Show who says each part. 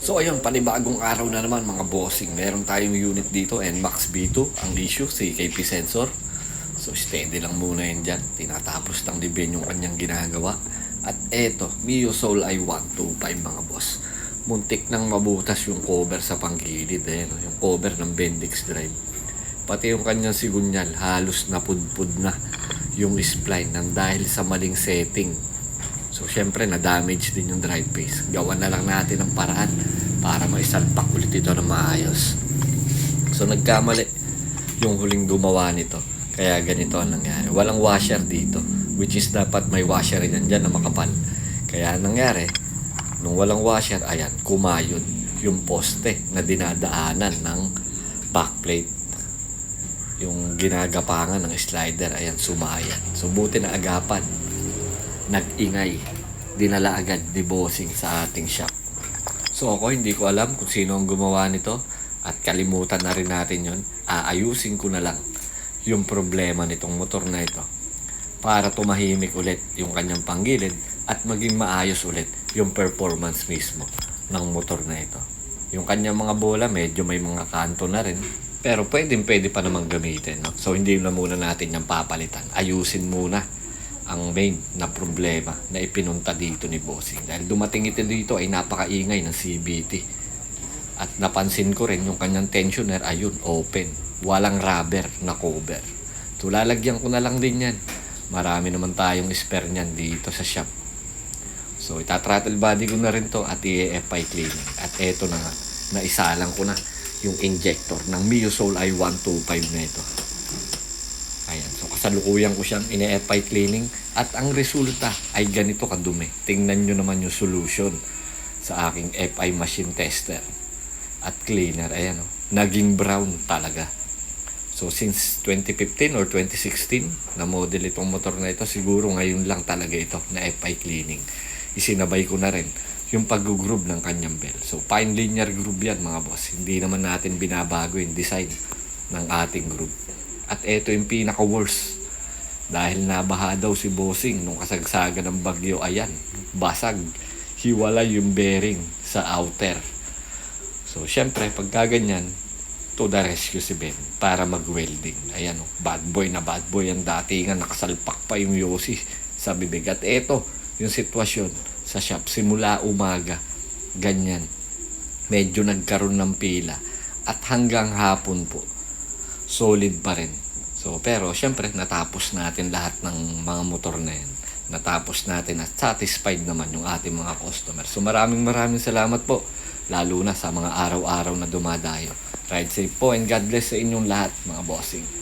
Speaker 1: So ayun, panibagong araw na naman mga bossing. Meron tayong unit dito, NMAX B2. Ang issue, si KP sensor. So steady lang muna yan dyan. Tinatapos lang din yung kanyang ginagawa. At eto, Mio Soul i125 mga boss. Muntik nang mabutas yung cover sa panggilid. Ayan, yung cover ng Bendix drive. Pati yung kanyang sigunyal, halos napudpud na yung spline nang dahil sa maling setting. So, syempre, na-damage din yung drive base. Gawan na lang natin ng paraan para maisalpak ulit ito na maayos. So, nagkamali yung huling gumawa nito. Kaya ganito ang nangyari. Walang washer dito. Which is dapat may washer yan dyan na makapal. Kaya ang nangyari, nung walang washer, ayan, kumayod yung poste na dinadaanan ng backplate yung ginagapangan ng slider, ayan, sumayan. So, buti na agapan nag-ingay. Dinala agad ni Bossing sa ating shop. So ako hindi ko alam kung sino ang gumawa nito at kalimutan na rin natin yon. Aayusin ko na lang yung problema nitong motor na ito para tumahimik ulit yung kanyang panggilid at maging maayos ulit yung performance mismo ng motor na ito. Yung kanyang mga bola medyo may mga kanto na rin pero pwedeng pwede pa namang gamitin. No? So hindi na muna natin yung papalitan. Ayusin muna ang main na problema na ipinunta dito ni Bossing. Dahil dumating ito dito ay napakaingay ng CBT. At napansin ko rin yung kanyang tensioner, ayun, open. Walang rubber na cover. So lalagyan ko na lang din yan. Marami naman tayong spare niyan dito sa shop. So itatrottle body ko na rin to at i-FI cleaning. At eto na nga, naisalang ko na yung injector ng Mio Soul i125 na ito. Kasalukuyan ko siyang ine-FI cleaning at ang resulta ay ganito kadumi. Tingnan nyo naman yung solution sa aking FI machine tester at cleaner. Ayan, oh, naging brown talaga. So since 2015 or 2016 na model itong motor na ito, siguro ngayon lang talaga ito na FI cleaning. Isinabay ko na rin yung pag-groove ng kanyang bell. So fine linear groove yan mga boss. Hindi naman natin binabago yung design ng ating groove. At ito yung pinaka-worst. Dahil nabaha daw si Bossing nung kasagsagan ng bagyo. Ayan, basag. Hiwalay yung bearing sa outer. So, syempre, pagka ganyan, to the rescue si Ben para mag-welding. Ayan, oh, bad boy na bad boy ang datingan. Nakasalpak pa yung Yossi sa bibig. At ito, yung sitwasyon sa shop. Simula umaga, ganyan. Medyo nagkaroon ng pila. At hanggang hapon po, solid pa rin. So, pero syempre, natapos natin lahat ng mga motor na yan. Natapos natin at satisfied naman yung ating mga customer. So, maraming maraming salamat po. Lalo na sa mga araw-araw na dumadayo. Ride safe po and God bless sa inyong lahat, mga bossing.